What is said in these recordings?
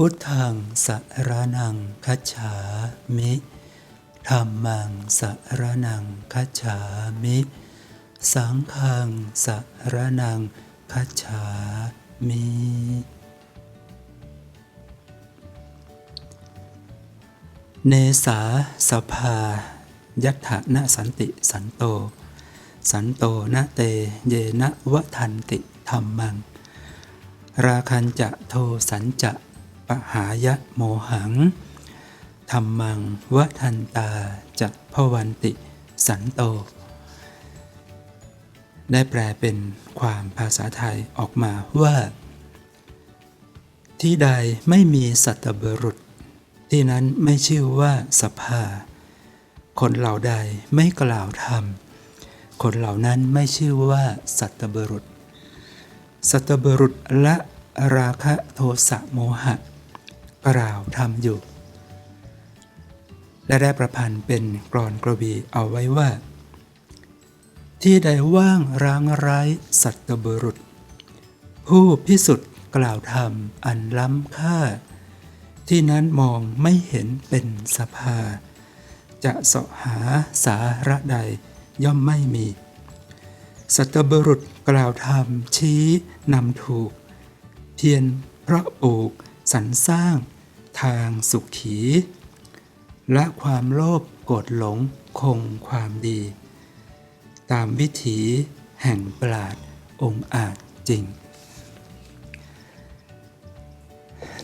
พุทธังสรนังคัจฉามิธรรมังสรนังคัจฉามิ สังฆังสรนังคัจฉามิเนสาสภา ยัตถะนะสันติสันโต สันโตนะเตเยนะวะทันติธรรมัง ราคันจะโทสันจะ ปหายะโมหังธรรมังวะทันตาจะพวันติสันโต ได้แปลเป็นความภาษาไทยออกมาว่า ที่ใดไม่มีสัตบุรุษ ที่นั้นไม่ชื่อว่าสภา คนเหล่าใดไม่กล่าวธรรม คนเหล่านั้นไม่ชื่อว่าสัตบุรุษ สัตบุรุษละราคะโทสะโมหะ กล่าวธรรมอยู่ และได้ประพันธ์เป็นกรอนกระบีเอาไว้ว่า ที่ใดว่างร้างไร้สัตบุรุษ ผู้พิสุทธิ์กล่าวธรรมอันล้ำค่า ที่นั้นมองไม่เห็นเป็นสภา จะเสาะหาสาระใดย่อมไม่มีสัตบุรุษกล่าวธรรมชี้นำถูก เพียรเพราะปลูก สรรสร้างทางสุขี และความโลภโกรธหลงคงความดี ตามวิถีแห่งปราดองอาจจริง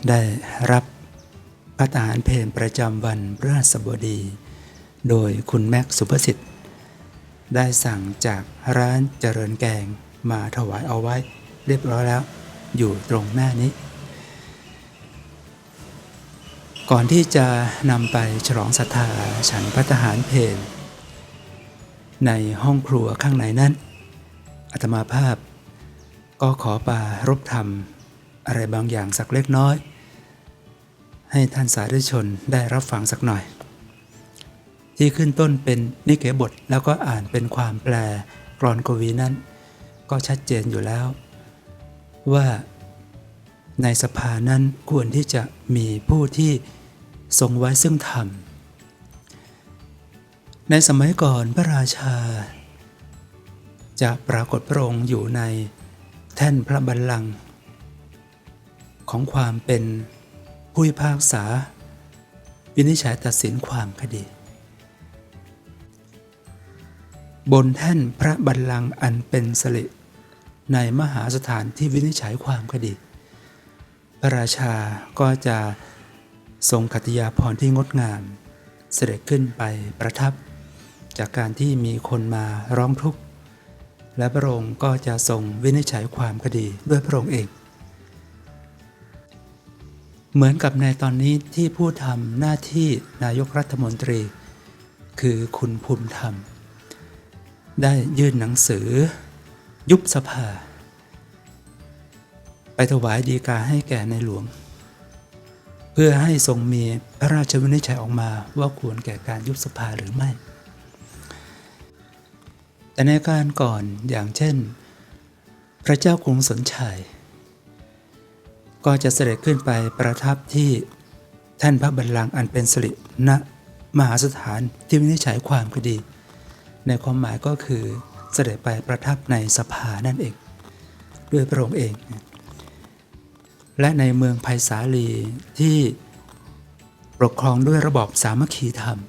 ได้รับพระทหารเพลประจำวันพฤหัสบดี โดยคุณแม็กซ์สุภสิทธิ์ ได้สั่งจากร้านเจริญแกงมาถวายเอาไว้ เรียบร้อยแล้ว อยู่ตรงหน้านี้ ก่อนที่จะนำไปฉลองศรัทธาฉันพระทหารเพลในห้องครัวข้างในนั้นอาตมาภาพ ก็ขอปรารบธรรม อะไรบางอย่างสักเล็กน้อย ให้ท่านสาธุชนได้รับฟังสักหน่อย ที่ขึ้นต้นเป็นนิเกบทแล้วก็อ่านเป็นความแปลกรอนกวีนั้น ก็ชัดเจนอยู่แล้ว ว่าในสภานั้นควรที่จะมีผู้ที่ ทรงไว้ซึ่งธรรม ในสมัยก่อนพระราชา จะปรากฏพระองค์อยู่ในแท่นพระบัลลังก์ของความเป็นผู้พิพากษา วินิจฉัยตัดสินความคดี บนแท่นพระบัลลังก์อันเป็นสลิในมหาสถานที่วินิจฉัยความคดี พระราชาก็จะ ทรงขัตยาพรที่งดงาม เสด็จขึ้นไปประทับ จากการที่มีคนมาร้องทุกข์ และพระองค์ก็จะทรงวินิจฉัยความคดีด้วยพระองค์เอง เหมือนกับในตอนนี้ที่ผู้ทำหน้าที่นายกรัฐมนตรี คือคุณภูมิธรรม ได้ยื่นหนังสือ ยุบสภา ไปถวายดีกาให้แก่ในหลวง เพื่อให้ทรงมีพระราชวินิจฉัยออกมาว่าควรแก่การยุบสภาหรือไม่ แต่ในการก่อนอย่างเช่น พระเจ้ากรุงสนชัย ก็จะเสด็จขึ้นไปประทับที่แท่านพระบัลลังก์อันเป็นสิริณมหาสถานที่วินิจฉัยความคดี ในความหมายก็คือเสด็จไปประทับในสภานั่นเอง ด้วยพระองค์เอง และในเมืองไผ่สาลีที่ปกครองด้วยระบอบสามัคคีธรรม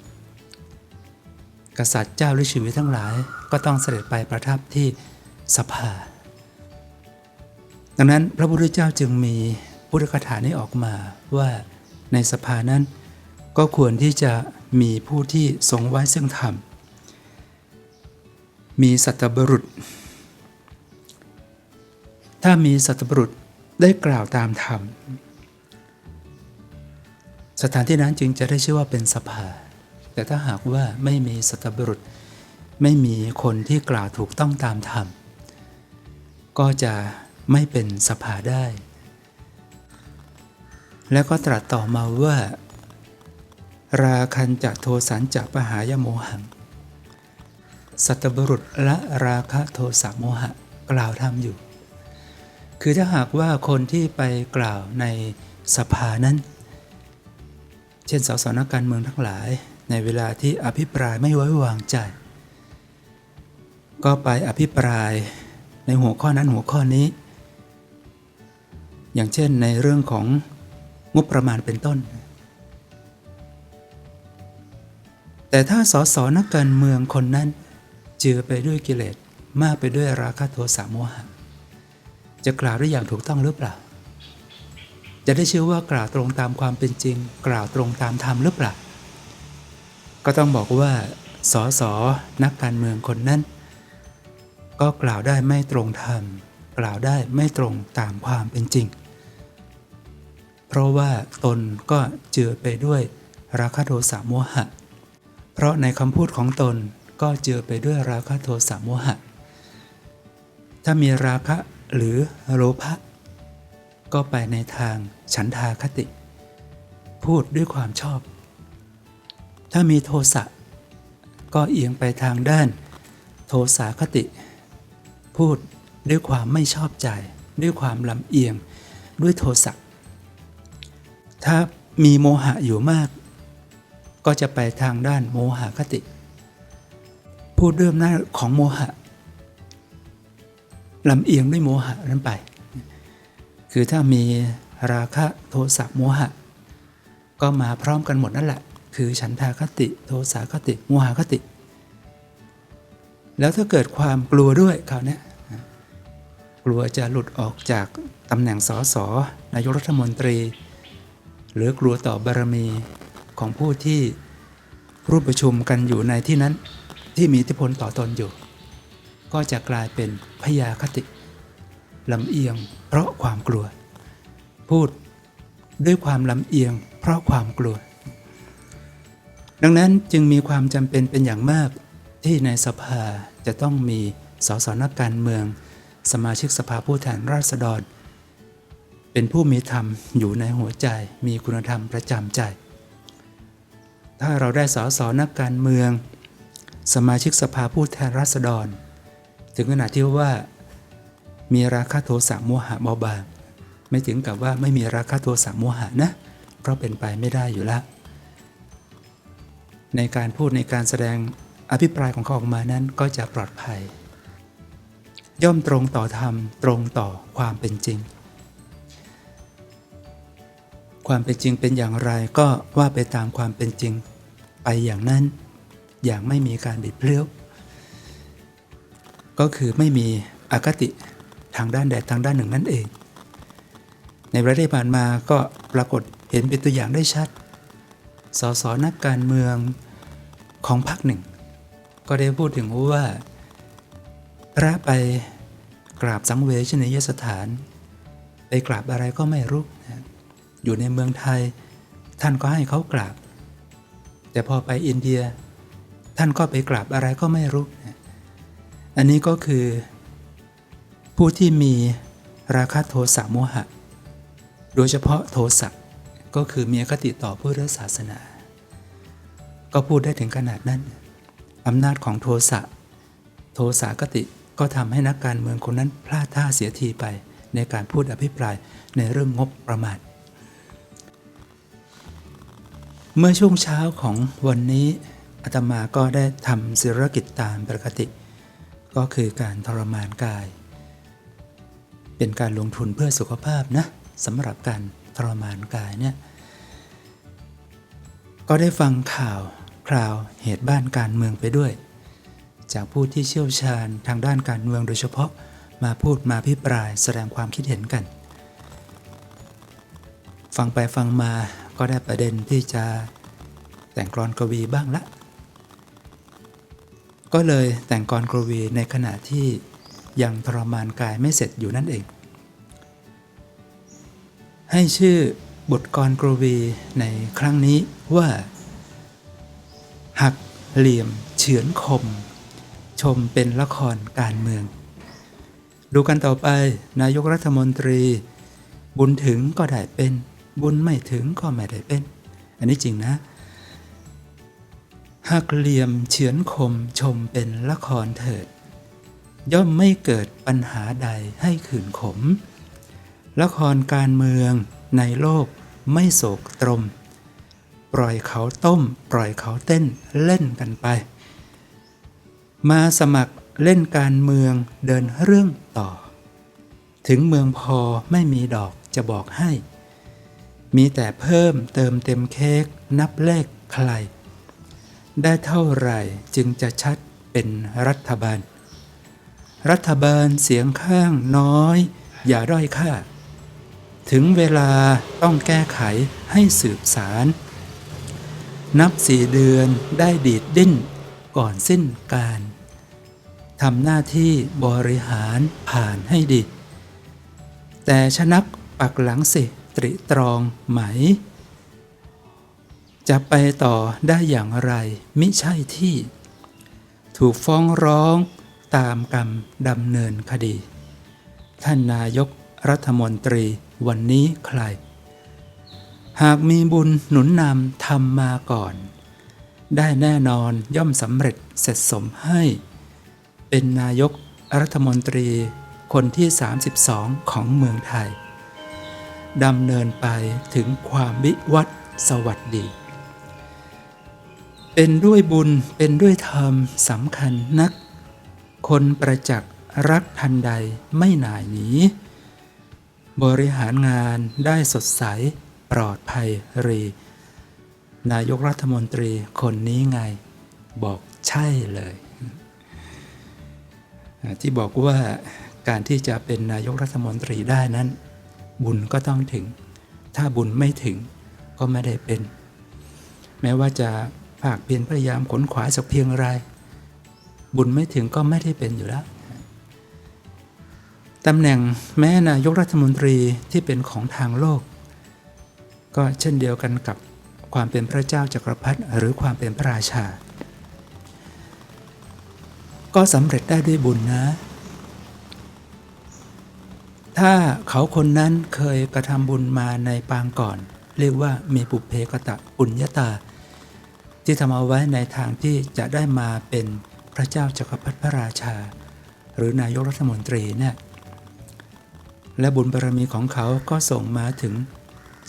กษัตริย์เจ้าฤาษีวิทั้งหลายก็ต้องเสด็จไปประทับที่สภา ดังนั้นพระพุทธเจ้าจึงมีพุทธคาถานี้ออกมาว่าในสภานั้นก็ควรที่จะมีผู้ที่ทรงไว้ซึ่งธรรม มีสัตบุรุษ ถ้ามีสัตบุรุษ ได้กล่าวตามธรรม สถานที่นั้นจึงจะได้ชื่อว่าเป็นสภา แต่ถ้าหากว่าไม่มีสัตบุรุษ ไม่มีคนที่กล่าวถูกต้องตามธรรม ก็จะไม่เป็นสภาได้ แล้วก็ตรัสต่อมาว่า ราคันจะโทสันจะปหายโมหัง สัตบุรุษละราคะโทสะโมหะกล่าวทำอยู่ คือถ้าหากว่าคนที่ไปกล่าวในสภานั้น เช่นสสนักการเมืองทั้งหลาย ในเวลาที่อภิปรายไม่ไว้วางใจ ก็ไปอภิปรายในหัวข้อนั้นหัวข้อนี้ อย่างเช่นในเรื่องของงบประมาณเป็นต้น แต่ถ้าสสนักการเมืองคนนั้น เจือไปด้วยกิเลสมากไปด้วยราคะโทสะโมหะ จะกล่าวได้อย่างถูกต้องหรือเปล่า จะได้ชื่อว่ากล่าวตรงตามความเป็นจริง กล่าวตรงตามธรรมหรือเปล่า ก็ต้องบอกว่าสสนักการเมืองคนนั้น ก็กล่าวได้ไม่ตรงธรรม กล่าวได้ไม่ตรงตามความเป็นจริง เพราะว่าตนก็เจือไปด้วยราคะโทสะโมหะ เพราะในคำพูดของตนก็เจือไปด้วยราคะโทสะโมหะ ถ้ามีราคะ หรือโลภะก็ไปในทางฉันทาคติ พูดด้วยความชอบ ถ้ามีโทสะก็เอียงไปทางด้านโทสาคติ พูดด้วยความไม่ชอบใจ ด้วยความลำเอียงด้วยโทสะถ้ามีโมหะอยู่มาก ก็จะไปทางด้านโมหคติ พูดด้วยอำนาของโมหะ ลำเอียงด้วยโมหะนั้นไป คือถ้ามีราคะโทสะโมหะ ก็มาพร้อมกันหมดนั่นแหละ คือฉันทาคติ โทสาคติ โมหคติ แล้วถ้าเกิดความกลัวด้วยคราวนี้กลัวจะหลุดออกจากตำแหน่งสสนายกรัฐมนตรี หรือกลัวต่อบารมีของผู้ที่ร่วมประชุมกันอยู่ในที่นั้นที่มีอิทธิพลต่อตนอยู่ ก็จะกลายเป็นพยาคติลำเอียงเพราะความกลัว พูดด้วยความลำเอียง เพราะความกลัว ดังนั้นจึงมีความจำเป็นเป็นอย่างมากที่ในสภาจะต้องมีสสนักการเมือง สมาชิกสภาผู้แทนราษฎร เป็นผู้มีธรรมอยู่ในหัวใจ มีคุณธรรมประจำใจ ถ้าเราได้สสนักการเมือง สมาชิกสภาผู้แทนราษฎร ถึงขนาดที่ว่า มีราคะโทสะโมหะเบาบางไม่ถึงกับว่าไม่มีราคะโทสะโมหะนะ เพราะเป็นไปไม่ได้อยู่แล้ว ในการพูดในการแสดงอภิปรายของเขาออกมานั้นก็จะปลอดภัย ย่อมตรงต่อธรรมตรงต่อความเป็นจริง ความเป็นจริงเป็นอย่างไรก็ว่าไปตามความเป็นจริง ไปอย่างนั้น อย่างไม่มีการบิดเบี้ยว ก็คือไม่มีอคติทางด้านใดทางด้านหนึ่งนั่นเอง ในประเทศผ่านมาก็ปรากฏเห็นเป็นตัวอย่างได้ชัด สสนักการเมืองของพรรคหนึ่ง ก็ได้พูดถึงว่า พระไปกราบสังเวชนียสถาน ไปกราบอะไรก็ไม่รู้ อยู่ในเมืองไทย ท่านก็ให้เขากราบ แต่พอไปอินเดีย ท่านก็ไปกราบอะไรก็ไม่รู้ อันนี้ก็คือ ผู้ที่มีราคะโทสะโมหะ โดยเฉพาะโทสะก็คือมีอคติต่อพุทธศาสนา ก็พูดได้ถึงขนาดนั้นอำนาจของโทสะโทสะกติก็ทำให้นักการเมืองคนนั้นพลาดท่าเสียทีไปในการพูดอภิปรายในเรื่องงบประมาณ เมื่อช่วงเช้าของวันนี้อาตมาก็ได้ทำศิรกิจตามปกติ ก็คือการทรมานกาย เป็นการลงทุนเพื่อสุขภาพนะสำหรับการทรมานกายเนี่ยก็ได้ฟังข่าวคราวเหตุบ้านการเมืองไปด้วย จากผู้ที่เชี่ยวชาญทางด้านการเมืองโดยเฉพาะมาพูดมาพิปรายแสดงความคิดเห็นกัน ฟังไปฟังมาก็ได้ประเด็นที่จะแต่งกลอนกวีบ้างละ ก็เลยแต่งกลอนกวีในขณะที่ยังทรมานกายไม่เสร็จอยู่นั่นเอง ให้ชื่อบทกรกรวีในครั้งนี้ว่า หักเหลี่ยม เฉือนคม ชมเป็นละครการเมือง ดูกันต่อไปนายกรัฐมนตรี บุญถึงก็ได้เป็น บุญไม่ถึงก็ไม่ได้เป็น อันนี้จริงนะ หักเหลี่ยมเฉือนคมชมเป็นละครเถิด ย่อมไม่เกิดปัญหาใดให้ขืนขม ละครการเมืองในโลกไม่โศกตรม ปล่อยเขาต้ม ปล่อยเขาเต้นเล่นกันไป มาสมัครเล่นการเมืองเดินเรื่องต่อ ถึงเมืองพอไม่มีดอกจะบอกให้ มีแต่เพิ่มเติมเต็มเค้กนับเลขใคร ได้เท่าไหร่จึงจะชัดเป็นรัฐบาล รัฐบาลเสียงข้างน้อย อย่าด้อยค่า ถึงเวลาต้องแก้ไขให้สืบสาร นับสี่เดือนได้ดีดดิ้นก่อนสิ้นการทำหน้าที่บริหารผ่านให้ดี แต่ชนักปักหลังสิตริตรองไหม จะไปต่อได้อย่างไร มิใช่ที่ ถูกฟ้องร้องตามกรรมดำเนินคดี ท่านนายกรัฐมนตรีวันนี้ใคร หากมีบุญหนุนนำทำมาก่อน ได้แน่นอนย่อมสำเร็จเสร็จสมให้ เป็นนายกรัฐมนตรีคนที่ 32 ของเมืองไทยดำเนินไปถึงความวิวัฒสวัสดี เป็นด้วยบุญเป็นด้วยธรรมสำคัญนัก คนประจักษ์รักทันใดไม่หน่ายหนีบริหารงานได้สดใสปลอดภัยรี นายกรัฐมนตรีคนนี้ไง บอกใช่เลย ที่บอกว่าการที่จะเป็นนายกรัฐมนตรีได้นั้น บุญก็ต้องถึง ถ้าบุญไม่ถึงก็ไม่ได้เป็น แม้ว่าจะาคเพียรพยายามขนขวายสักเพียงไร บุญไม่ถึงก็ไม่ได้เป็นอยู่แล้วตำแหน่งแม้นายกรัฐมนตรีที่เป็นของทางโลก ก็เช่นเดียวกันกับความเป็นพระเจ้าจักรพรรดิหรือความเป็นพระราชา ก็สำเร็จได้ด้วยบุญนะ ถ้าเขาคนนั้นเคยกระทำบุญมาในปางก่อน เรียกว่ามีปุเพกตะปุญญาตา ที่ทำเอาไว้ในทางที่จะได้มาเป็นพระเจ้าจักรพรรดิพระราชา หรือนายกรัฐมนตรีเนี่ยและบุญบารมีของเขาก็ส่งมาถึง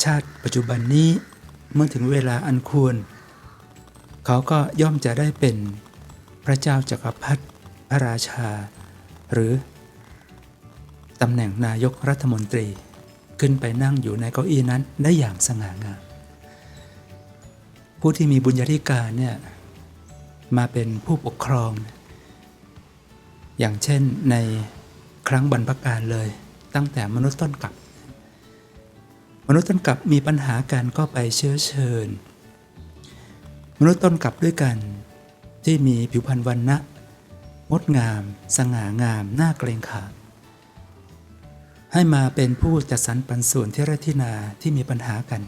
ชาติปัจจุบันนี้เมื่อถึงเวลาอันควร เขาก็ย่อมจะได้เป็นพระเจ้าจักรพรรดิพระราชา หรือตำแหน่งนายกรัฐมนตรี ขึ้นไปนั่งอยู่ในเก้าอี้นั้นได้อย่างสง่างาม ผู้ที่มีบุญญาธิการเนี่ยมาเป็นผู้ปกครอง อย่างเช่นในครั้งบรรพกาลเลย ตั้งแต่มนุษย์ต้นกับ มนุษย์ต้นกับมีปัญหากันก็ไปเชื้อเชิญ มนุษย์ต้นกับด้วยกันที่มีผิวพรรณวันนะงดงาม สง่างามน่าเกรงขามให้มาเป็นผู้จัดสรรปันส่วนที่รที่นาที่มีปัญหากัน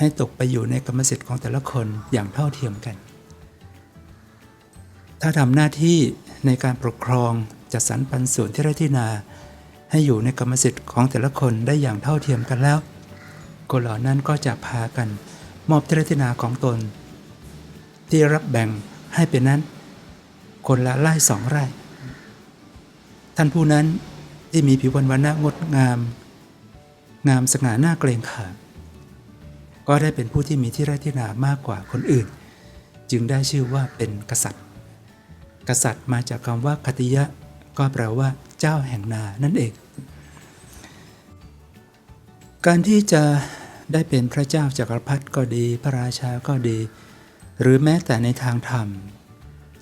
ให้ตกไปอยู่ในกรรมสิทธิ์ของแต่ละคนอย่างเท่าเทียมกัน ถ้าทำหน้าที่ในการปกครองจัดสรรปันส่วนที่ไราที่นา ให้อยู่ในกรรมสิทธิ์ของแต่ละคนได้อย่างเท่าเทียมกันแล้วคนเหล่านั้นก็จะพากันมอบที่ไราที่นาของตน ที่รับแบ่งให้เป็นนั้น คนละไร่สองไร่ ท่านผู้นั้นที่มีผิวพรรณวันนะงดงาม งามสง่าหน้าเกรงขาม ก็ได้เป็นผู้ที่มีที่ไร่ที่นามากกว่าคนอื่น จึงได้ชื่อว่าเป็นกษัตริย์ กษัตริย์มาจากคำว่าคติยะ ก็แปลว่า เจ้าแห่งนานั่นเอง การที่จะได้เป็นพระเจ้าจักรพรรดิก็ดี พระราชาก็ดี หรือแม้แต่ในทางธรรม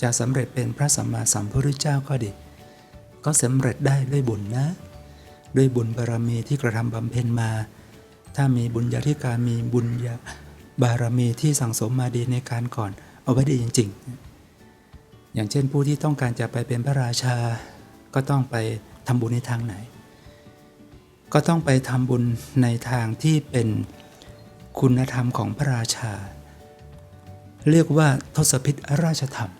จะสำเร็จเป็นพระสัมมาสัมพุทธเจ้าก็ดี ก็สำเร็จได้ด้วยบุญนะ ด้วยบุญบารมีที่กระทำบำเพ็ญมา ถ้ามีบุญญาธิการมีบุญญาบารมีที่สั่งสมมาดีในการก่อน เอาไว้ดีจริง ๆ อย่างเช่นผู้ที่ต้องการจะไปเป็นพระราชา ก็ต้องไปทำบุญในทางไหน ก็ต้องไปทำบุญในทางที่เป็นคุณธรรมของพระราชา เรียกว่าทศพิธราชธรรม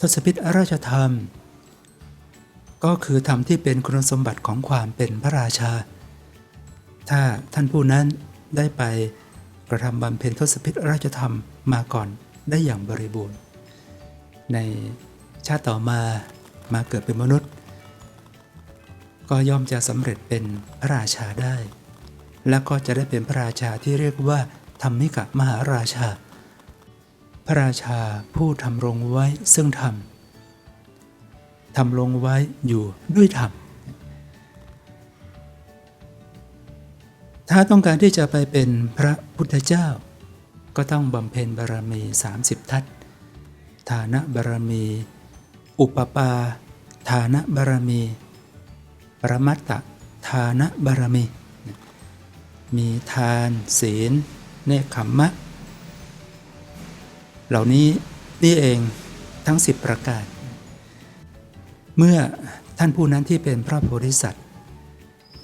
ทศพิธราชธรรม ก็คือธรรมที่เป็นคุณสมบัติของความเป็นพระราชา ถ้าท่านผู้นั้นได้ไปกระทำบำเพ็ญทศพิธราชธรรมมาก่อนได้อย่างบริบูรณ์ ในชาติต่อมามาเกิดเป็นมนุษย์ ก็ย่อมจะสำเร็จเป็นพระราชาได้ และก็จะได้เป็นพระราชาที่เรียกว่าธรรมิกะมหาราชา พระราชาผู้ทำรงไว้ซึ่งธรรมทำลงไว้อยู่ด้วยธรรม ถ้าต้องการที่จะไปเป็นพระพุทธเจ้า ก็ต้องบำเพ็ญบารมี 30 ทัศฐานะบารมี อุปปา ฐานะบารมี ปรมัตตฐานะบารมี มีทานศีล เนคขมมะ เหล่านี้นี่เองทั้ง 10 ประการ เมื่อท่านผู้นั้นที่เป็นพระโพธิสัตว์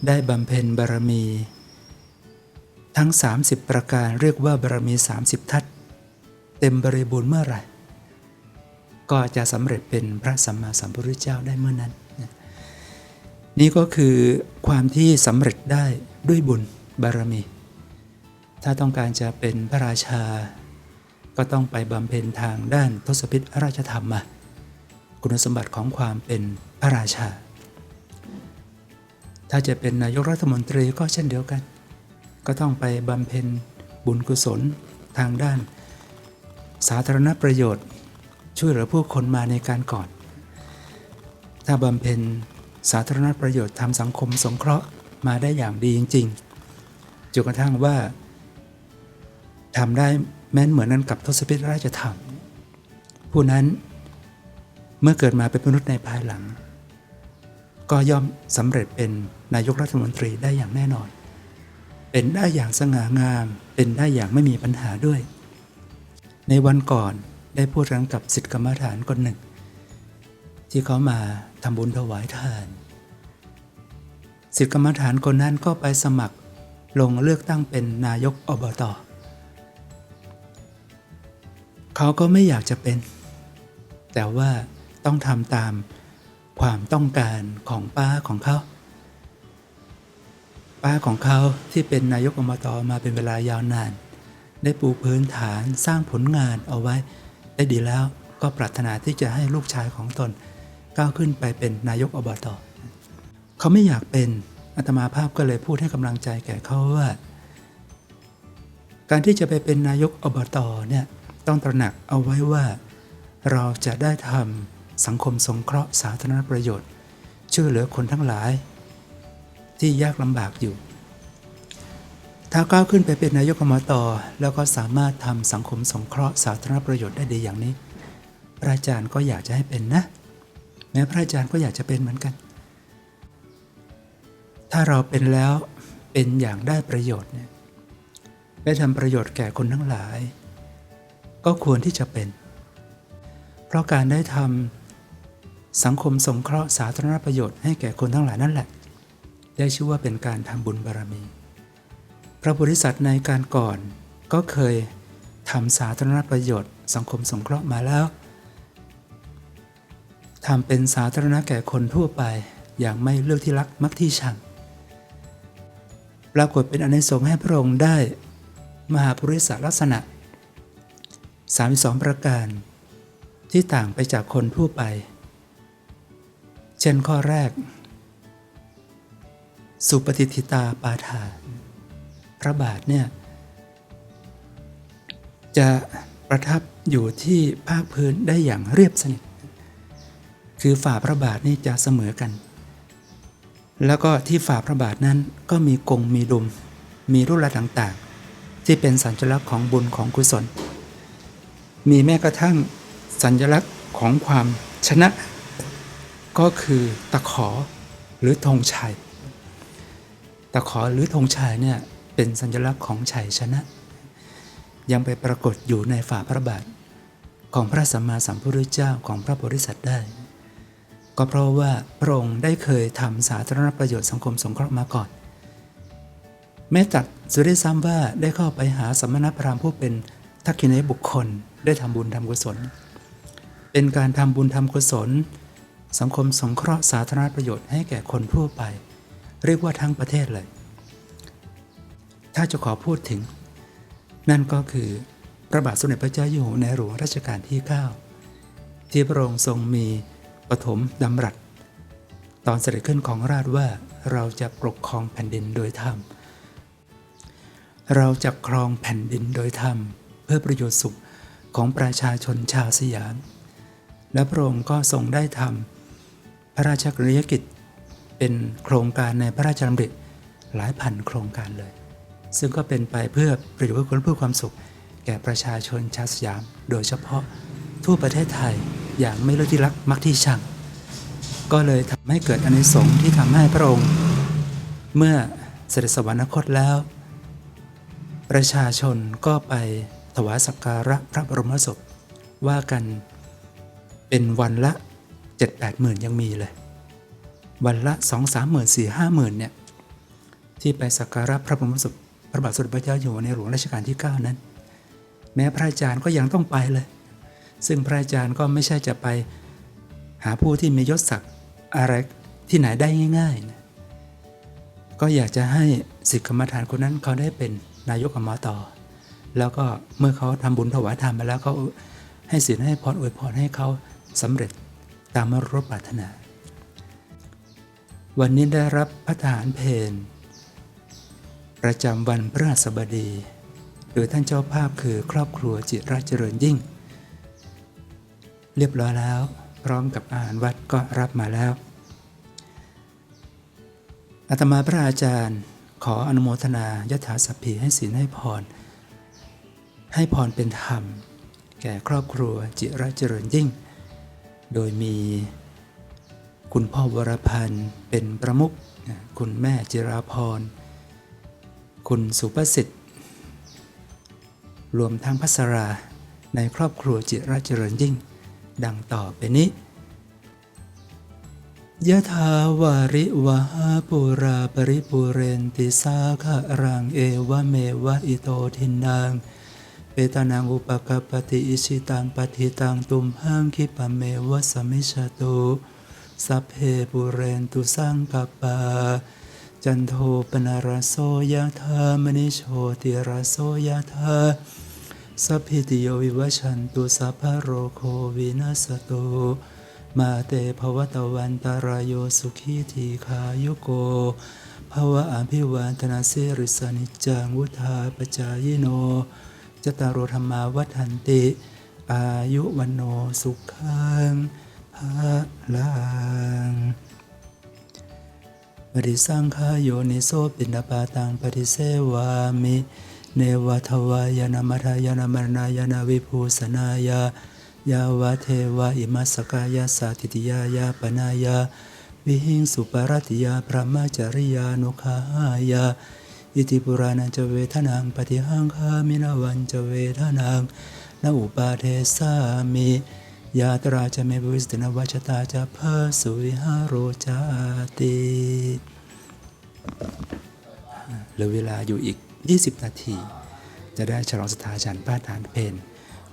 ได้บำเพ็ญบารมี ทั้ง 30 ประการเรียกว่าบารมี 30 ทัศเต็มบริบูรณ์เมื่อไหร่ ก็จะสำเร็จเป็นพระสัมมาสัมพุทธเจ้าได้เมื่อนั้น นี่ก็คือความที่สำเร็จได้ด้วยบุญบารมี ถ้าต้องการจะเป็นพระราชา ก็ต้องไปบำเพ็ญทางด้านทศพิธราชธรรมมาคุณสมบัติของความเป็นพระราชา ถ้าจะเป็นนายกรัฐมนตรีก็เช่นเดียวกัน ก็ต้องไปบำเพ็ญบุญกุศลทางด้าน สาธารณประโยชน์ ช่วยเหลือผู้คนมาในการก่อน ถ้าบำเพ็ญสาธารณประโยชน์ทำสังคมสงเคราะห์มาได้อย่างดีจริงๆจนกระทั่งว่าทำได้แม้นเหมือนนั้นกับทศพิธราชธรรม ผู้นั้นเมื่อเกิดมาเป็นมนุษย์ในภายหลัง ก็ย่อมสำเร็จเป็นนายกรัฐมนตรีได้อย่างแน่นอน เป็นได้อย่างสง่างาม เป็นได้อย่างไม่มีปัญหาด้วย ในวันก่อนได้พูดกันกับสิทธิกรรมฐานคนหนึ่ง ที่เขามาทำบุญถวายทานสิทธิกรรมฐานคนนั้นก็ไปสมัครลงเลือกตั้งเป็นนายกอบตเขาก็ไม่อยากจะเป็น แต่ว่าต้องทำตามความต้องการของป้าของเขา ป้าของเขาที่เป็นนายกอบตมาเป็นเวลายาวนาน ได้ปูพื้นฐานสร้างผลงานเอาไว้ ได้ดีแล้วก็ปรารถนาที่จะให้ลูกชายของตน ก้าวขึ้นไปเป็นนายกอบตเขาไม่อยากเป็นอาตมาภาพก็เลยพูดให้กำลังใจแก่เขาว่า การที่จะไปเป็นนายกอบตเนี่ยต้องตระหนักเอาไว้ว่า เราจะได้ทำสังคมสงเคราะห์สาธารณประโยชน์ช่วยเหลือคนทั้งหลาย ที่ยากลำบากอยู่ ถ้าก้าวขึ้นไปเป็นนายกอบตแล้วก็สามารถทำสังคมสงเคราะห์สาธารณประโยชน์ได้ดีอย่างนี้ พระอาจารย์ก็อยากจะให้เป็นนะ แม้พระอาจารย์ก็อยากจะเป็นเหมือนกัน ถ้าเราเป็นแล้วเป็นอย่างได้ประโยชน์เนี่ยได้ทำประโยชน์แก่คนทั้งหลาย ก็ควรที่จะเป็น เพราะการได้ทำสังคมสงเคราะห์สาธารณประโยชน์ให้แก่คนทั้งหลายนั่นแหละ ได้ชื่อว่าเป็นการทำบุญบารมี พระบริษัทในการก่อนก็เคยทำสาธารณประโยชน์ สังคมสงเคราะห์มาแล้วทำเป็นสาธารณะแก่คนทั่วไป อย่างไม่เลือกที่รักมักที่ชัง ปรากฏเป็นอเนกสงส์ให้พระองค์ได้ มหาปุริสลักษณะ 32 ประการ ที่ต่างไปจากคนทั่วไป เช่นข้อแรก สุปฏิทิตาปาทาน พระบาทเนี่ย จะประทับอยู่ที่ภาคพื้นได้อย่างเรียบสนิท คือฝ่าพระบาทนี่จะเสมอกัน แล้วก็ที่ฝ่าพระบาทนั้นก็มีกงมีดุม มีรูปลักษณ์ต่างๆ ที่เป็นสัญลักษณ์ของบุญของกุศล มีแม้กระทั่งสัญลักษณ์ของความชนะ ก็คือตะขอหรือธงชัย ตะขอหรือธงชัยเนี่ยเป็นสัญลักษณ์ของชัยชนะ ยังไปปรากฏอยู่ในฝ่าพระบาท ของพระสัมมาสัมพุทธเจ้าของพระโพธิสัตว์ได้ ก็เพราะว่าพระองค์ได้เคยทำสาธารณประโยชน์สังคมสงเคราะห์มาก่อน แม้ตัดสุดได้ซ้ำว่าได้เข้าไปหาสมณพราหมณ์ผู้เป็นทักษิณบุคคลได้ทำบุญทำกุศล เป็นการทำบุญทำกุศล สังคมสงเคราะห์สาธารณประโยชน์ให้แก่คนทั่วไป เรียกว่าทั้งประเทศเลย ถ้าจะขอพูดถึง นั่นก็คือพระบาทสมเด็จพระเจ้าอยู่หัวในหลวงรัชกาลที่ 9 ที่พระองค์ทรงมีปฐมดำรัส ตอนเสด็จขึ้นของราชว่าเราจะปกครองแผ่นดินโดยธรรม เราจะครองแผ่นดินโดยธรรม เพื่อประโยชน์สุขของประชาชนชาวสยาม และพระองค์ก็ทรงได้ทำพระราชกรณียกิจ เป็นโครงการในพระราชดำริหลายพันโครงการเลย ซึ่งก็เป็นไปเพื่อประโยชน์เพื่อความสุข แก่ประชาชนชาวสยาม โดยเฉพาะทั่วประเทศไทยอย่างไม่เลือกที่รักมักที่ชัง ก็เลยทำให้เกิดอานิสงส์ที่ทำให้พระองค์ เมื่อเสด็จสวรรคตแล้ว ประชาชนก็ไปถวายสักการะพระบรมศพว่ากันเป็นวันละ 7-8หมื่นยังมีเลย วันละ2 3หมื่น4 5หมื่นเนี่ยที่ไปสักการะพระบรมศพพระบาทสมเด็จพระเจ้าอยู่หัวในหลวงรัชกาลที่ 9 นั้น แม้พระอาจารย์ก็ยังต้องไปเลย ซึ่งพระอาจารย์ก็ไม่ใช่จะไปหาผู้ที่มียศศักดิ์อะไรที่ไหนได้ง่ายๆนะก็อยากจะให้สิทธิกรรมฐานคนนั้นเขาได้เป็นนายกอบตแล้วก็เมื่อเขาทำบุญถวายทานมาแล้วเขาให้ศีลให้พรอวยพรให้เขาสำเร็จตามมรรดปรารถนา วันนี้ได้รับพระทหารเพนประจำวันพฤหัสบดี โดยท่านเจ้าภาพคือครอบครัวจิตรเจริญยิ่ง เรียบร้อยแล้ว พร้อมกับอาหารวัดก็รับมาแล้วอาตมาพระอาจารย์ขออนุโมทนายถาสัพพีให้ศีลให้พร ให้พรเป็นธรรม แก่ครอบครัวจิรเจริญยิ่ง โดยมี คุณพ่อวรพันธ์เป็นประมุขคุณแม่จิราพร คุณสุประสิทธิ์ รวมทั้งพัสราในครอบครัวจิรเจริญยิ่ง ดังต่อไปนี้ยะถาวาริวหาปุราปริปุเรนติสาคะรังเอวะเมวะอิโตทินังเปตานังอุปกปปติอิชิตังปฏิตังตุมหังคิปะเมวะสมิชตุ สัพเพปุเรนตุสังกปา จันโทปนารโสยะธามณิโชติราโสยะธาสัพพิติโยวิวัชันตุสัพพะโรโควินัสตุมาเตภวตวันตารโยสุขีทีขายุโกภวะอภิวันธนาสิริสนิจังวุธาปจายโนจตารโรธรรมาวัฏันติ อายุวันโนสุขัง ลังปฏิสังขายโยนิโสปินปาตังปฏิเสวามิเนวัทวายนามัทายนามรณายนาวิภูสนายายาวะเทวะอิมัสกายาสาติติยายาปนายาวิหิงสุปารติยาพระมาจริยานุขายาอิติปุรานันจะเวทนังปฏิหังคามินาวันจะเวทนังนอุปาเทสามิ ยาตราจะเมบริสตินวัชตาจะเพาสุวิหารโรจาติเหลือเวลาอยู่อีก 20 นาที จะได้ฉลองสถาชันป้าฐานเพน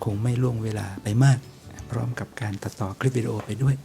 คงไม่ล่วงเวลาไปมาก พร้อมกับการตัดต่อคลิปวิดีโอไปด้วย